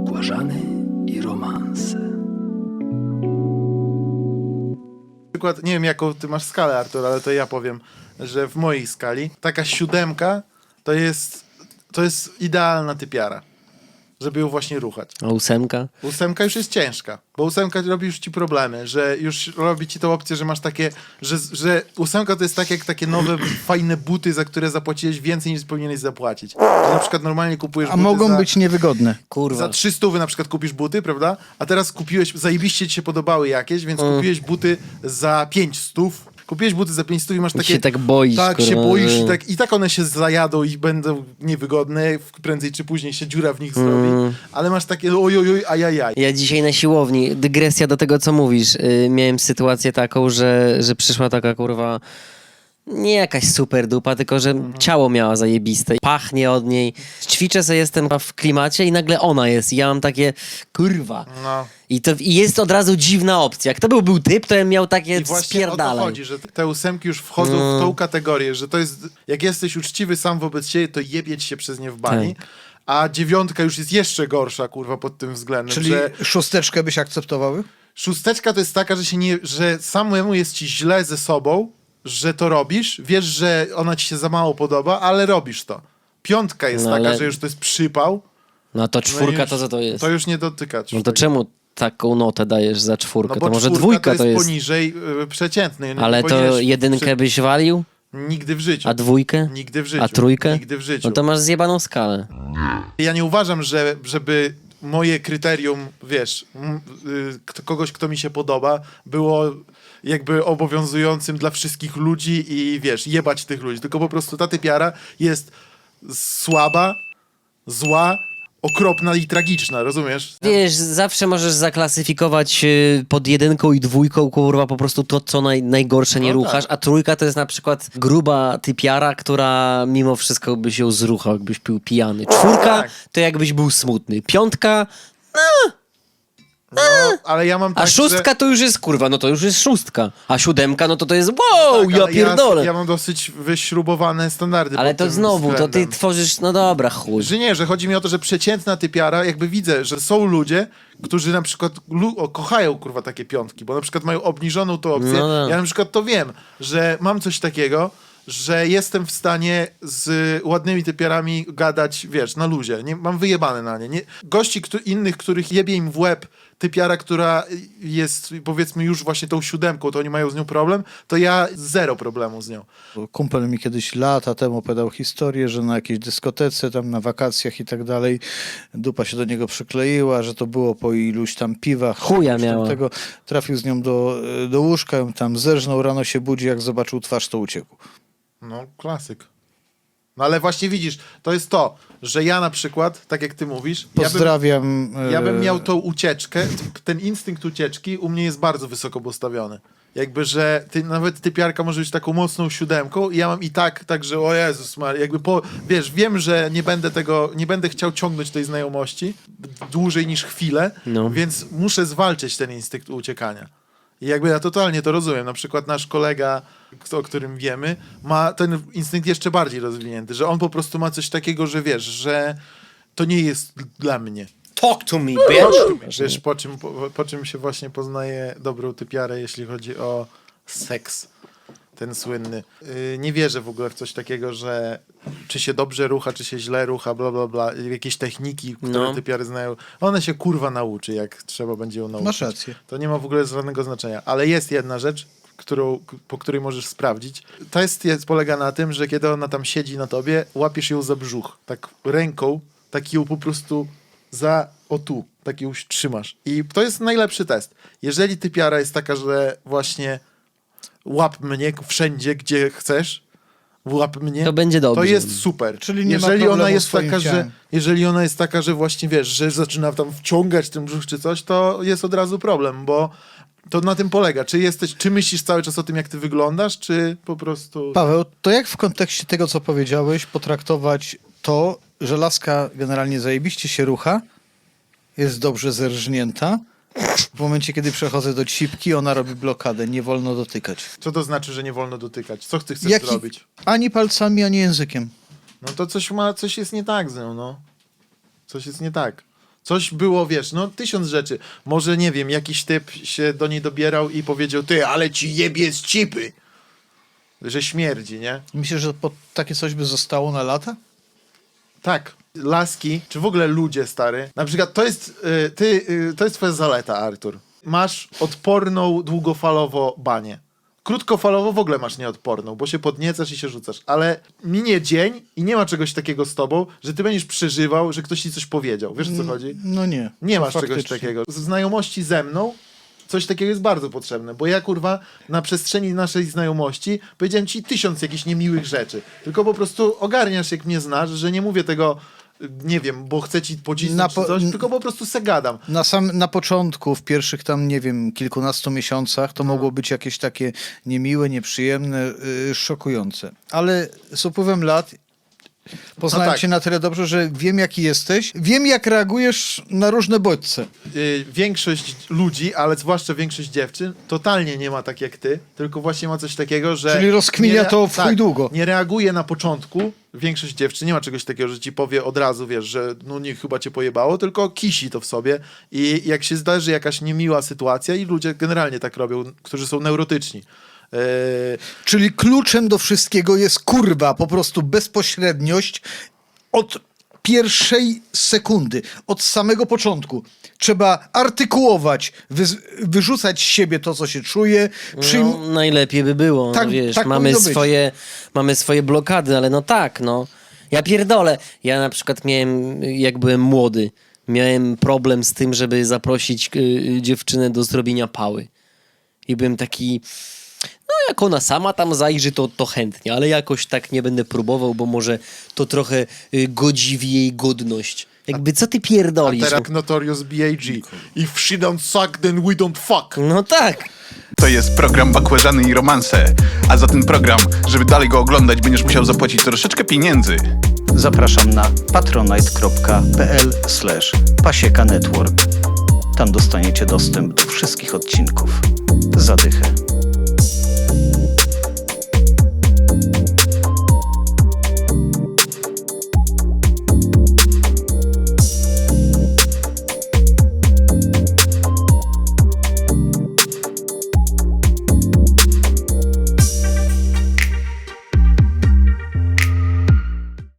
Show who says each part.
Speaker 1: bakłażany i romanse.
Speaker 2: przykład, nie wiem jaką ty masz skalę, Artur, ale to ja powiem, że w mojej skali taka siódemka to jest, to jest idealna typiara, żeby ją właśnie ruchać.
Speaker 3: A ósemka?
Speaker 2: Ósemka już jest ciężka, bo ósemka robi już ci problemy, że już robi ci tą opcję, że masz takie, że, że ósemka to jest tak jak takie nowe, fajne buty, za które zapłaciłeś więcej niż powinieneś zapłacić. Że na przykład normalnie kupujesz
Speaker 4: A
Speaker 2: buty
Speaker 4: mogą
Speaker 2: za...
Speaker 4: być niewygodne.
Speaker 3: Kurwa.
Speaker 2: Za 300 na przykład kupisz buty, prawda? A teraz kupiłeś, zajebiście ci się podobały jakieś, więc
Speaker 3: Mm.
Speaker 2: kupiłeś buty za 500. Kupiłeś buty za 500 i masz
Speaker 3: I
Speaker 2: takie...
Speaker 3: się tak boisz,
Speaker 2: Tak,
Speaker 3: kurwa,
Speaker 2: się boisz
Speaker 3: że-
Speaker 2: i tak, i tak one się zajadą i będą niewygodne, prędzej czy później się dziura w nich
Speaker 3: Mm.
Speaker 2: zrobi, ale masz takie oj, oj, oj, ajajaj.
Speaker 3: Ja dzisiaj na siłowni, dygresja do tego, co mówisz, yy, miałem sytuację taką, że, że przyszła taka kurwa, nie jakaś super dupa, tylko że ciało miała zajebiste, pachnie od niej. Ćwiczę sobie, jestem w klimacie i nagle ona jest i ja mam takie, kurwa.
Speaker 2: No.
Speaker 3: I, to, I jest od razu dziwna opcja. Jak to był, był typ, to ja miał takie
Speaker 2: I właśnie o to
Speaker 3: spierdalaj.
Speaker 2: chodzi, że te ósemki już wchodzą w tą kategorię, że to jest, jak jesteś uczciwy sam wobec siebie, to jebieć się przez nie w bani,
Speaker 3: Tak.
Speaker 2: a dziewiątka już jest jeszcze gorsza, kurwa, pod tym względem,
Speaker 4: Czyli
Speaker 2: że
Speaker 4: szósteczkę byś akceptowały?
Speaker 2: Szósteczka to jest taka, że się nie, że samemu jest ci źle ze sobą, że to robisz, wiesz, że ona ci się za mało podoba, ale robisz to. Piątka jest
Speaker 3: No
Speaker 2: taka,
Speaker 3: ale-
Speaker 2: że już to jest przypał.
Speaker 3: No to
Speaker 2: no i
Speaker 3: czwórka
Speaker 2: już-
Speaker 3: to co to jest?
Speaker 2: To już nie dotyka.
Speaker 3: No to czemu taką notę dajesz za czwórkę?
Speaker 2: No
Speaker 3: to może
Speaker 2: czwórka
Speaker 3: dwójka to jest.
Speaker 2: poniżej y, przeciętnej. No
Speaker 3: Ale
Speaker 2: nie
Speaker 3: to
Speaker 2: powinieneś
Speaker 3: jedynkę
Speaker 2: przy-
Speaker 3: byś walił?
Speaker 2: Nigdy w życiu.
Speaker 3: A dwójkę?
Speaker 2: Nigdy w życiu.
Speaker 3: A trójkę?
Speaker 2: Nigdy w życiu.
Speaker 3: No to masz zjebaną skalę.
Speaker 2: Ja nie uważam, że, żeby moje kryterium, wiesz, m, y, kto- kogoś, kto mi się podoba, było jakby obowiązującym dla wszystkich ludzi i wiesz, jebać tych ludzi. Tylko po prostu ta typiara jest słaba, zła, okropna i tragiczna, rozumiesz?
Speaker 3: Wiesz, zawsze możesz zaklasyfikować y, pod jedynką i dwójką, kurwa, po prostu to, co naj, najgorsze nie
Speaker 2: No
Speaker 3: ruchasz,
Speaker 2: tak.
Speaker 3: a trójka to jest na przykład gruba typiara, która mimo wszystko by się zruchał, jakbyś był pijany. Czwórka
Speaker 2: Tak.
Speaker 3: to jakbyś był smutny. Piątka,
Speaker 2: No, ale ja mam
Speaker 3: a
Speaker 2: tak,
Speaker 3: szóstka
Speaker 2: że...
Speaker 3: to już jest, kurwa, no to już jest szóstka. A siódemka, no to to jest wow,
Speaker 2: Tak,
Speaker 3: ja
Speaker 2: ale
Speaker 3: pierdolę.
Speaker 2: Ja, ja mam dosyć wyśrubowane standardy
Speaker 3: Ale
Speaker 2: pod
Speaker 3: to
Speaker 2: tym
Speaker 3: znowu, to ty tworzysz, no dobra, chuj.
Speaker 2: Że nie, że chodzi mi o to, że przeciętna typiara, jakby widzę, że są ludzie, którzy na przykład lu- o, kochają kurwa takie piątki, bo na przykład mają obniżoną tą opcję.
Speaker 3: No tak.
Speaker 2: Ja na przykład to wiem, że mam coś takiego, że jestem w stanie z ładnymi typiarami gadać, wiesz, na luzie. Nie, mam wyjebane na nie. nie gości któ- innych, których jebie im w łeb typiara, która jest powiedzmy już właśnie tą siódemką, to oni mają z nią problem, to ja zero problemu z nią.
Speaker 4: Kumpel mi kiedyś lata temu opowiadał historię, że na jakiejś dyskotece, tam na wakacjach i tak dalej, dupa się do niego przykleiła, że to było po iluś tam piwach.
Speaker 3: Chuja miała.
Speaker 4: Tego, trafił z nią do, do łóżka, ją tam zerżnął, rano się budzi, jak zobaczył twarz, to uciekł.
Speaker 2: No, klasyk. No ale właśnie widzisz, to jest to, że ja na przykład, tak jak ty mówisz, ja bym,
Speaker 4: Pozdrawiam.
Speaker 2: ja bym
Speaker 4: e,
Speaker 2: miał tą ucieczkę, ten instynkt ucieczki u mnie jest bardzo wysoko postawiony. Jakby, że ty, nawet typiarka może być taką mocną siódemką i ja mam i tak, tak, że o Jezus Maria, jakby po, wiesz, wiem, że nie będę tego, nie będę chciał ciągnąć tej znajomości dłużej niż chwilę,
Speaker 3: No.
Speaker 2: więc muszę zwalczyć ten instynkt uciekania. I jakby ja totalnie to rozumiem. Na przykład nasz kolega, kto- o którym wiemy, ma ten instynkt jeszcze bardziej rozwinięty, że on po prostu ma coś takiego, że wiesz, że to nie jest dla mnie.
Speaker 3: Talk to me, bitch!
Speaker 2: Wiesz, po czym, po, po czym się właśnie poznaje dobrą typiarę, jeśli chodzi o seks. Ten słynny. Yy, nie wierzę w ogóle w coś takiego, że czy się dobrze rucha, czy się źle rucha, bla, bla, bla. Jakieś techniki, które
Speaker 3: No.
Speaker 2: typiary znają. One się kurwa nauczy, jak trzeba będzie ją nauczyć.
Speaker 4: Masz rację.
Speaker 2: To nie ma w ogóle żadnego znaczenia. Ale jest jedna rzecz, którą, po której możesz sprawdzić. Test jest, polega na tym, że kiedy ona tam siedzi na tobie, łapiesz ją za brzuch. Tak ręką, tak ją po prostu za o tu, tak ją trzymasz. I to jest najlepszy test. Jeżeli typiara jest taka, że właśnie łap mnie wszędzie, gdzie chcesz, łap mnie,
Speaker 3: To będzie dobrze.
Speaker 2: to jest super.
Speaker 4: Czyli nie ma
Speaker 2: jeżeli
Speaker 4: problemu
Speaker 2: ona
Speaker 4: z
Speaker 2: jest
Speaker 4: twoim
Speaker 2: taka, że jeżeli ona jest taka, że właśnie wiesz, że zaczyna tam wciągać ten brzuch czy coś, to jest od razu problem, bo to na tym polega. Czy jesteś, czy myślisz cały czas o tym, jak ty wyglądasz, czy po prostu.
Speaker 4: Paweł, to jak w kontekście tego, co powiedziałeś, potraktować to, że laska generalnie zajebiście się rucha, jest dobrze zerżnięta, w momencie, kiedy przechodzę do cipki, ona robi blokadę, nie wolno dotykać.
Speaker 2: Co to znaczy, że nie wolno dotykać? Co ty chcesz
Speaker 4: Jaki-
Speaker 2: zrobić?
Speaker 4: Ani palcami, ani językiem.
Speaker 2: No to coś ma, coś jest nie tak z nią, no. Coś jest nie tak. Coś było, wiesz, no tysiąc rzeczy. Może, nie wiem, jakiś typ się do niej dobierał i powiedział, ty, ale ci jebie z cipy. Że śmierdzi, nie?
Speaker 4: Myślę, że po, takie coś by zostało na lata?
Speaker 2: Tak. Laski, czy w ogóle ludzie, stary. Na przykład to jest, y, ty, y, to jest twoja zaleta, Artur. Masz odporną długofalowo banię. Krótkofalowo w ogóle masz nieodporną, bo się podniecasz i się rzucasz. Ale minie dzień i nie ma czegoś takiego z tobą, że ty będziesz przeżywał, że ktoś ci coś powiedział. Wiesz o co chodzi?
Speaker 4: No nie.
Speaker 2: Nie masz czegoś
Speaker 4: faktycznie.
Speaker 2: takiego. Z znajomości ze mną coś takiego jest bardzo potrzebne, bo ja kurwa na przestrzeni naszej znajomości powiedziałem ci tysiąc jakichś niemiłych rzeczy. Tylko po prostu ogarniasz, jak mnie znasz, że nie mówię tego, nie wiem, bo chcę ci pocisnąć
Speaker 4: po-
Speaker 2: coś, tylko po prostu se gadam.
Speaker 4: Na, sam, na początku, w pierwszych tam, nie wiem, kilkunastu miesiącach, to mogło być jakieś takie niemiłe, nieprzyjemne, yy, szokujące. Ale z upływem lat poznałem
Speaker 2: No tak.
Speaker 4: cię na tyle dobrze, że wiem, jaki jesteś, wiem, jak reagujesz na różne bodźce.
Speaker 2: Y, większość ludzi, ale zwłaszcza większość dziewczyn, totalnie nie ma tak jak ty, tylko właśnie ma coś takiego, że...
Speaker 4: Czyli rozkminia
Speaker 2: nie rea-
Speaker 4: to w chuj długo.
Speaker 2: Nie reaguje na początku, większość dziewczyn nie ma czegoś takiego, że ci powie od razu, wiesz, że no nie, chyba cię pojebało, tylko kisi to w sobie i jak się zdarzy jakaś niemiła sytuacja i ludzie generalnie tak robią, którzy są neurotyczni. Yy,
Speaker 4: Czyli kluczem do wszystkiego jest kurwa, po prostu bezpośredniość od pierwszej sekundy, od samego początku. Trzeba artykułować, wyz- wyrzucać z siebie to, co się czuje, przyjm-
Speaker 3: No, najlepiej by było,
Speaker 4: Tak-
Speaker 3: no wiesz,
Speaker 4: tak
Speaker 3: mamy swoje, mamy swoje blokady, ale no tak, no. Ja pierdolę. Ja na przykład miałem, jak byłem młody, miałem problem z tym, żeby zaprosić y, dziewczynę do zrobienia pały. I byłem taki, no jak ona sama tam zajrzy, to, to chętnie, ale jakoś tak nie będę próbował, bo może to trochę y, godzi w jej godność. Jakby co ty
Speaker 2: a
Speaker 3: pierdolisz?
Speaker 2: teraz Notorious B.I.G. If she don't suck, then we don't fuck.
Speaker 3: No tak.
Speaker 5: To jest program Bakłażany i Romanse, a za ten program, żeby dalej go oglądać, będziesz musiał zapłacić troszeczkę pieniędzy.
Speaker 6: Zapraszam na patronite.pl pasieka network. Tam dostaniecie dostęp do wszystkich odcinków. Zadychę.